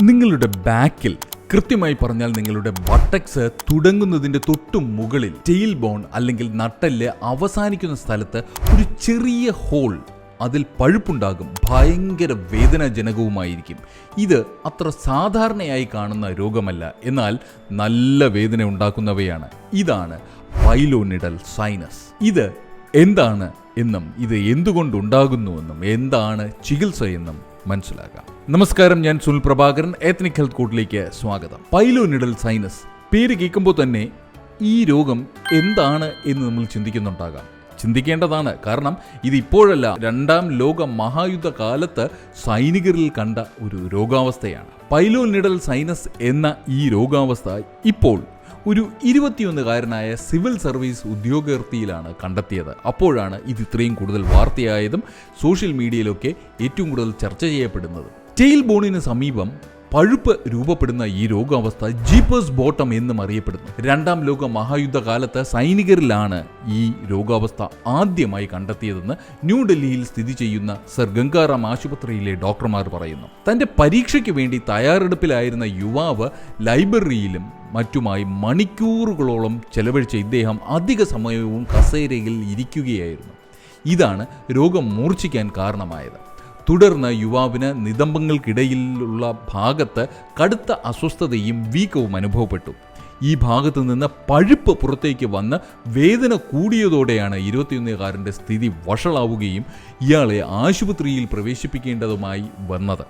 നിങ്ങളുടെ ബാക്കിൽ കൃത്യമായി പറഞ്ഞാൽ നിങ്ങളുടെ ബട്ടക്സ് തുടങ്ങുന്നതിന്റെ തൊട്ടു മുകളിൽ ടെയിൽ ബോൺ അല്ലെങ്കിൽ നട്ടൽ അവസാനിക്കുന്ന സ്ഥലത്ത് ഒരു ചെറിയ ഹോൾ അതിൽ പഴുപ്പുണ്ടാകും. ഭയങ്കര വേദനാജനകവുമായിരിക്കും. ഇത് അത്ര സാധാരണയായി കാണുന്ന രോഗമല്ല. എന്നാൽ നല്ല വേദന ഉണ്ടാക്കുന്നവയാണ്. ഇതാണ് പൈലോനിഡൽ സൈനസ് ഇത് എന്താണ് എന്നും ഇത് എന്തുകൊണ്ടുണ്ടാകുന്നുവെന്നും എന്താണ് ചികിത്സ എന്നും മനസ്സിലാക്കാം. നമസ്കാരം ഞാൻ സുനിൽ പ്രഭാകരൻ എത്നിക് ഹെൽത്ത് കോട്ടിലേക്ക് സ്വാഗതം. പൈലോനിഡൽ സൈനസ് പേര് കേൾക്കുമ്പോൾ തന്നെ ഈ രോഗം എന്താണ് എന്ന് നമ്മൾ ചിന്തിക്കുന്നുണ്ടാകാം. ചിന്തിക്കേണ്ടതാണ്. കാരണം ഇത് ഇപ്പോഴല്ല രണ്ടാം ലോക മഹായുദ്ധ കാലത്ത് സൈനികരിൽ കണ്ട ഒരു രോഗാവസ്ഥയാണ്. പൈലോനിഡൽ സൈനസ് എന്ന ഈ രോഗാവസ്ഥ ഇപ്പോൾ ഒരു ഇരുപത്തിയൊന്നുകാരനായ സിവിൽ സർവീസ് ഉദ്യോഗാർത്ഥിയിലാണ് കണ്ടെത്തിയത്. അപ്പോഴാണ് ഇത് ഇത്രയും കൂടുതൽ വാർത്തയായതും സോഷ്യൽ മീഡിയയിലൊക്കെ ഏറ്റവും കൂടുതൽ ചർച്ച ചെയ്യപ്പെടുന്നത്. ടെയിൽ ബോണിന് സമീപം പഴുപ്പ് രൂപപ്പെടുന്ന ഈ രോഗാവസ്ഥ ജീപ്പേഴ്സ് ബോട്ടം എന്നും അറിയപ്പെടുന്നു. രണ്ടാം ലോക മഹായുദ്ധ കാലത്ത് സൈനികരിലാണ് ഈ രോഗാവസ്ഥ ആദ്യമായി കണ്ടെത്തിയതെന്ന് ന്യൂഡൽഹിയിൽ സ്ഥിതി ചെയ്യുന്ന സർ ഗംഗാറാം ആശുപത്രിയിലെ ഡോക്ടർമാർ പറയുന്നു. തന്റെ പരീക്ഷയ്ക്ക് വേണ്ടി തയ്യാറെടുപ്പിലായിരുന്ന യുവാവ് ലൈബ്രറിയിലും മറ്റുമായി മണിക്കൂറുകളോളം ചെലവഴിച്ച ഇദ്ദേഹം അധിക സമയവും കസേരയിൽ ഇരിക്കുകയായിരുന്നു. ഇതാണ് രോഗം മൂർച്ഛിക്കാൻ കാരണമായത്. തുടർന്ന് യുവാവിന് നിതംബങ്ങൾക്കിടയിലുള്ള ഭാഗത്ത് കടുത്ത അസ്വസ്ഥതയും വീക്കവും അനുഭവപ്പെട്ടു. ഈ ഭാഗത്ത് നിന്ന് പഴുപ്പ് പുറത്തേക്ക് വന്ന് വേദന കൂടിയതോടെയാണ് ഇരുപത്തിയൊന്നുകാരന്റെ സ്ഥിതി വഷളാവുകയും ഇയാളെ ആശുപത്രിയിൽ പ്രവേശിപ്പിക്കേണ്ടതുമായി വന്നത്.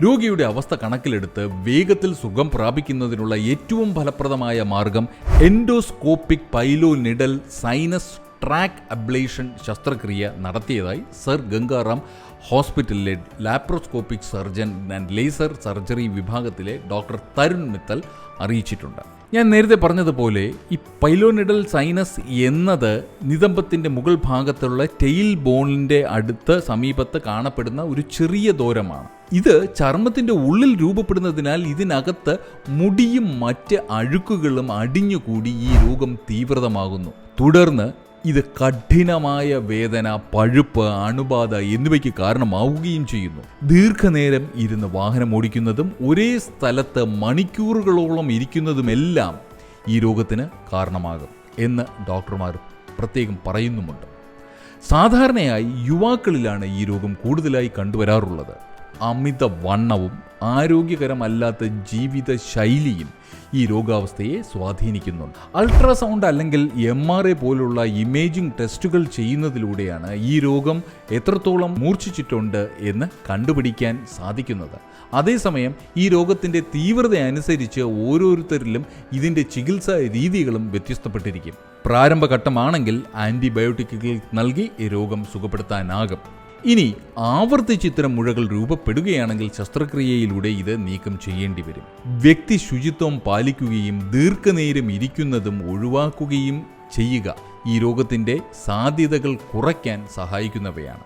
രോഗിയുടെ അവസ്ഥ കണക്കിലെടുത്ത് വേഗത്തിൽ സുഖം പ്രാപിക്കുന്നതിനുള്ള ഏറ്റവും ഫലപ്രദമായ മാർഗം endoscopic pilonidal sinus track ablation ശസ്ത്രക്രിയ നടത്തിയതായി സർ ഗംഗാറാം ഹോസ്പിറ്റലിലെ laparoscopic surgeon and laser surgery വിഭാഗത്തിലെ ഡോക്ടർ തരുൺ മിത്തൽ അറിയിച്ചിട്ടുണ്ട്. ഞാൻ നേരത്തെ പറഞ്ഞതുപോലെ ഈ പൈലോനിഡൽ സൈനസ് എന്നത് നിതംബത്തിന്റെ മുകൾ ഭാഗത്തുള്ള ടെയിൽ ബോണിന്റെ അടുത്ത് സമീപത്ത് കാണപ്പെടുന്ന ഒരു ചെറിയ ദൂരമാണ്. ഇത് ചർമ്മത്തിന്റെ ഉള്ളിൽ രൂപപ്പെടുന്നതിനാൽ ഇതിനകത്ത് മുടിയും മറ്റ് അഴുക്കുകളും അടിഞ്ഞുകൂടി ഈ രോഗം തീവ്രതമാകുന്നു. തുടർന്ന് ഇത് കഠിനമായ വേദന പഴുപ്പ് അണുബാധ എന്നിവയ്ക്ക് കാരണമാവുകയും ചെയ്യുന്നു. ദീർഘനേരം ഇരുന്ന് വാഹനം ഓടിക്കുന്നതും ഒരേ സ്ഥലത്ത് മണിക്കൂറുകളോളം ഇരിക്കുന്നതുമെല്ലാം ഈ രോഗത്തിന് കാരണമാകും എന്ന് ഡോക്ടർമാർ പ്രത്യേകം പറയുന്നുമുണ്ട്. സാധാരണയായി യുവാക്കളിലാണ് ഈ രോഗം കൂടുതലായി കണ്ടുവരാറുള്ളത്. അമിത വണ്ണവും ആരോഗ്യകരമല്ലാത്ത ജീവിത ശൈലിയും ഈ രോഗാവസ്ഥയെ സ്വാധീനിക്കുന്നുണ്ട്. അൾട്രാസൗണ്ട് അല്ലെങ്കിൽ എം ആർ എ പോലുള്ള ഇമേജിംഗ് ടെസ്റ്റുകൾ ചെയ്യുന്നതിലൂടെയാണ് ഈ രോഗം എത്രത്തോളം മൂർച്ഛിച്ചിട്ടുണ്ട് എന്ന് കണ്ടുപിടിക്കാൻ സാധിക്കുന്നത്. അതേസമയം ഈ രോഗത്തിന്റെ തീവ്രത അനുസരിച്ച് ഓരോരുത്തരിലും ഇതിന്റെ ചികിത്സാ രീതികളും വ്യത്യസ്തപ്പെട്ടിരിക്കും. പ്രാരംഭഘട്ടമാണെങ്കിൽ ആന്റിബയോട്ടിക്കുകൾ നൽകി രോഗം സുഖപ്പെടുത്താനാകും. ഇനി ആവർത്തിച്ച് ഇത്തരം മുഴകൾ രൂപപ്പെടുകയാണെങ്കിൽ ശസ്ത്രക്രിയയിലൂടെ ഇത് നീക്കം ചെയ്യേണ്ടി വരും. വ്യക്തി ശുചിത്വം പാലിക്കുകയും ദീർഘനേരം ഇരിക്കുന്നതും ഒഴിവാക്കുകയും ചെയ്യുക ഈ രോഗത്തിന്റെ സാധ്യതകൾ കുറയ്ക്കാൻ സഹായിക്കുന്നവയാണ്.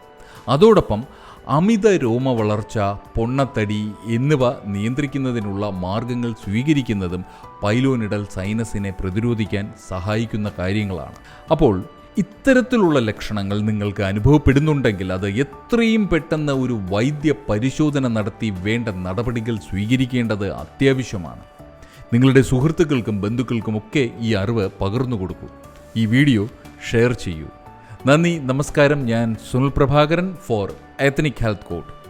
അതോടൊപ്പം അമിത രോമ വളർച്ച പൊണ്ണത്തടി എന്നിവ നിയന്ത്രിക്കുന്നതിനുള്ള മാർഗങ്ങൾ സ്വീകരിക്കുന്നതും പൈലോനിടൽ സൈനസിനെ പ്രതിരോധിക്കാൻ സഹായിക്കുന്ന കാര്യങ്ങളാണ്. അപ്പോൾ ഇത്തരത്തിലുള്ള ലക്ഷണങ്ങൾ നിങ്ങൾക്ക് അനുഭവപ്പെടുന്നുണ്ടെങ്കിൽ അത് എത്രയും പെട്ടെന്ന് ഒരു വൈദ്യ പരിശോധന നടത്തി വേണ്ട നടപടികൾ സ്വീകരിക്കേണ്ടത് അത്യാവശ്യമാണ്. നിങ്ങളുടെ സുഹൃത്തുക്കൾക്കും ബന്ധുക്കൾക്കുമൊക്കെ ഈ അറിവ് പകർന്നു കൊടുക്കൂ. ഈ വീഡിയോ ഷെയർ ചെയ്യൂ. നന്ദി നമസ്കാരം. ഞാൻ Sunil Prabhakaran for ethnic health code.